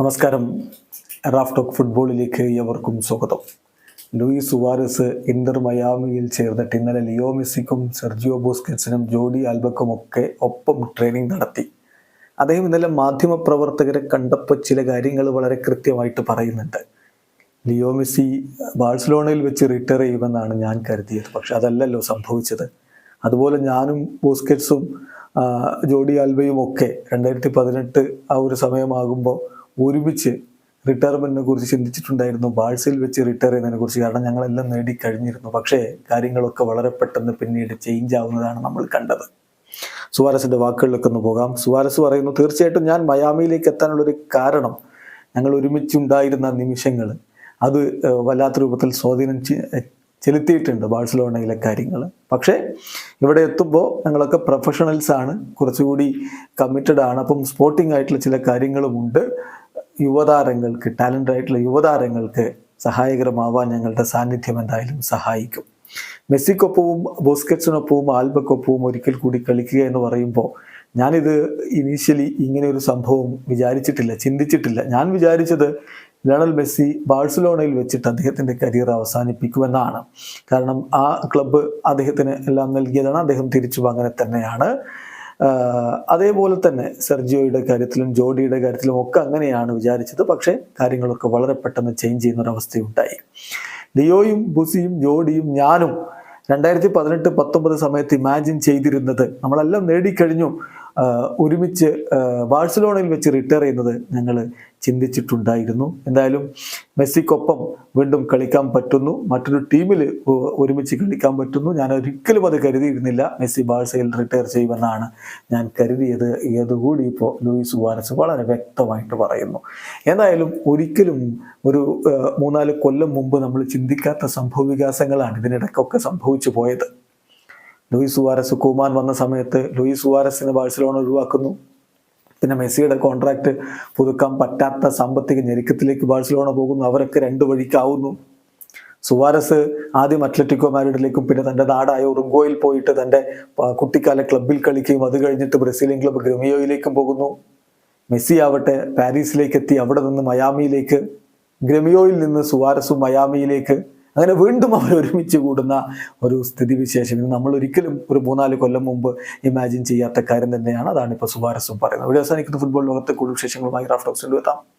നമസ്കാരം. Raf talk ഫുട്ബോളിലേക്ക് ഏവർക്കും സ്വാഗതം. ലൂയിസ് സുവാരസ് ഇന്റർ മയാമിയിൽ ചേർന്നിട്ട് ഇന്നലെ ലിയോ മെസ്സിക്കും സെർജിയോ ബോസ്കറ്റ്സിനും ജോഡി ആൽബക്കും ഒക്കെ ഒപ്പം ട്രെയിനിങ് നടത്തി. അദ്ദേഹം ഇന്നലെ മാധ്യമപ്രവർത്തകരെ കണ്ടപ്പോൾ ചില കാര്യങ്ങൾ വളരെ കൃത്യമായിട്ട് പറയുന്നുണ്ട്. ലിയോ മെസ്സി ബാഴ്സലോണയിൽ വെച്ച് റിട്ടയർ ചെയ്യുമെന്നാണ് ഞാൻ കരുതിയത്. പക്ഷെ അതല്ലല്ലോ സംഭവിച്ചത്. അതുപോലെ ഞാനും ബോസ്കറ്റ്സും ജോഡി ആൽബയും ഒക്കെ രണ്ടായിരത്തി പതിനെട്ട് ആ ഒരു സമയമാകുമ്പോൾ ഒരുമിച്ച് റിട്ടയർമെന്റിനെ കുറിച്ച് ചിന്തിച്ചിട്ടുണ്ടായിരുന്നു. ബാഴ്സയിൽ വെച്ച് റിട്ടയർ ചെയ്യുന്നതിനെ കുറിച്ച് കാരണം ഞങ്ങളെല്ലാം നേടിക്കഴിഞ്ഞിരുന്നു പക്ഷേ കാര്യങ്ങളൊക്കെ വളരെ പെട്ടെന്ന് പിന്നീട് ചേഞ്ച് ആവുന്നതാണ് നമ്മൾ കണ്ടത്. സുവാരസിന്റെ വാക്കുകളിലൊക്കെ ഒന്ന് പോകാം. സുവാരസ് പറയുന്നു തീർച്ചയായിട്ടും ഞാൻ മയാമിയിലേക്ക് എത്താനുള്ളൊരു കാരണം ഞങ്ങൾ ഒരുമിച്ചുണ്ടായിരുന്ന നിമിഷങ്ങൾ അത് വല്ലാത്ത രൂപത്തിൽ സ്വാധീനം ചെലുത്തിയിട്ടുണ്ട് ബാഴ്സലോണയിലെ കാര്യങ്ങൾ പക്ഷേ ഇവിടെ എത്തുമ്പോൾ ഞങ്ങളൊക്കെ പ്രൊഫഷണൽസ് ആണ്. കുറച്ചുകൂടി കമ്മിറ്റഡ് ആണ്. അപ്പം സ്പോർട്ടിംഗ് ആയിട്ടുള്ള ചില കാര്യങ്ങളുമുണ്ട്. യുവതാരങ്ങൾക്ക് ടാലന്റ് ആയിട്ടുള്ള യുവതാരങ്ങൾക്ക് സഹായകരമാവാൻ ഞങ്ങളുടെ സാന്നിധ്യം എന്തായാലും സഹായിക്കും. മെസ്സിക്കൊപ്പവും ബോസ്കറ്റ്സിനൊപ്പവും ആൽബക്കൊപ്പവും ഒരിക്കൽ കൂടി കളിക്കുക എന്ന് പറയുമ്പോൾ ഞാനിത് ഇനീഷ്യലി ഇങ്ങനെ ഒരു സംഭവം വിചാരിച്ചിട്ടില്ല ചിന്തിച്ചിട്ടില്ല. ഞാൻ വിചാരിച്ചത് ലണൽ മെസ്സി ബാഴ്സലോണയിൽ വെച്ചിട്ട് അദ്ദേഹത്തിന്റെ കരിയർ അവസാനിപ്പിക്കുമെന്നാണ്. കാരണം ആ ക്ലബ്ബ് അദ്ദേഹത്തിന് എല്ലാം നൽകിയതാണ് അദ്ദേഹം തിരിച്ചു അങ്ങനെ തന്നെയാണ്. അതേപോലെ തന്നെ സെർജിയോയുടെ കാര്യത്തിലും ജോഡിയുടെ കാര്യത്തിലും ഒക്കെ അങ്ങനെയാണ് വിചാരിച്ചത്. പക്ഷേ കാര്യങ്ങളൊക്കെ വളരെ പെട്ടെന്ന് ചേഞ്ച് ചെയ്യുന്ന ഒരു അവസ്ഥയുണ്ടായി ലിയോയും ബുസിയും ജോഡിയും ഞാനും രണ്ടായിരത്തി പതിനെട്ട് പത്തൊമ്പത് സമയത്ത് ഇമാജിൻ ചെയ്തിരുന്നത് നമ്മളെല്ലാം നേടിക്കഴിഞ്ഞു. ഒരുമിച്ച് ബാഴ്സലോണയിൽ വെച്ച് റിട്ടയർ ചെയ്യുന്നത് ഞങ്ങൾ ചിന്തിച്ചിട്ടുണ്ടായിരുന്നു. എന്തായാലും മെസ്സിക്കൊപ്പം വീണ്ടും കളിക്കാൻ പറ്റുന്നു. മറ്റൊരു ടീമിൽ ഒരുമിച്ച് കളിക്കാൻ പറ്റുന്നു. ഞാൻ ഒരിക്കലും അത് കരുതിയിരുന്നില്ല. മെസ്സി ബാഴ്സയിൽ റിട്ടയർ ചെയ്യുമെന്നാണ് ഞാൻ കരുതിയത്. ഏതുകൂടി ഇപ്പോൾ ലൂയിസ് സുവാരസ് വളരെ വ്യക്തമായിട്ട് പറയുന്നു. എന്തായാലും ഒരിക്കലും ഒരു മൂന്നാൽ കൊല്ലം മുമ്പ് നമ്മൾ ചിന്തിക്കാത്ത സംഭവ വികാസങ്ങളാണ് ഇതിനിടയ്ക്കൊക്കെ സംഭവിച്ചു പോയത്. ലൂയിസ് സുവാരസ് കൂമാൻ വന്ന സമയത്ത് ലൂയിസ് സുവാരസിനെ ബാഴ്സലോണ ഒഴിവാക്കുന്നു. പിന്നെ മെസ്സിയുടെ കോൺട്രാക്ട് പുതുക്കാൻ പറ്റാത്ത സാമ്പത്തിക ഞെരുക്കത്തിലേക്ക് ബാഴ്സലോണ പോകുന്നു. അവരൊക്കെ രണ്ട് വഴിക്കാവുന്നു. സുവാരസ് ആദ്യം അത്ലറ്റിക്കോ മാരിഡിലേക്കും പിന്നെ തന്റെ നാടായ ഉറുങ്കോയിൽ പോയിട്ട് തന്റെ കുട്ടിക്കാല ക്ലബിൽ കളിക്കുകയും അത് കഴിഞ്ഞിട്ട് ബ്രസീലിയൻ ക്ലബ്ബ് ഗ്രമിയോയിലേക്കും പോകുന്നു. മെസ്സി ആവട്ടെ പാരീസിലേക്ക് എത്തി അവിടെ നിന്ന് മയാമിയിലേക്ക്. ഗ്രമിയോയിൽ നിന്ന് സുവാരസും മയാമിയിലേക്ക്. അങ്ങനെ വീണ്ടും അവർ ഒരുമിച്ച് കൂടുന്ന ഒരു സ്ഥിതിവിശേഷം. ഇത് നമ്മൾ ഒരിക്കലും ഒരു മൂന്നാൽ കൊല്ലം മുമ്പ് ഇമാജിൻ ചെയ്യാത്ത കാര്യം തന്നെയാണ്. അതാണ് ഇപ്പോൾ സുവാരസും പറയുന്നത്. ഇവിടെ അവസാനിക്കുന്ന. ഫുട്ബോൾ ലോകത്തെ കൂടുതൽ വിശേഷങ്ങളുമായി റാഫ്റ്റോക്സിൽ എത്താം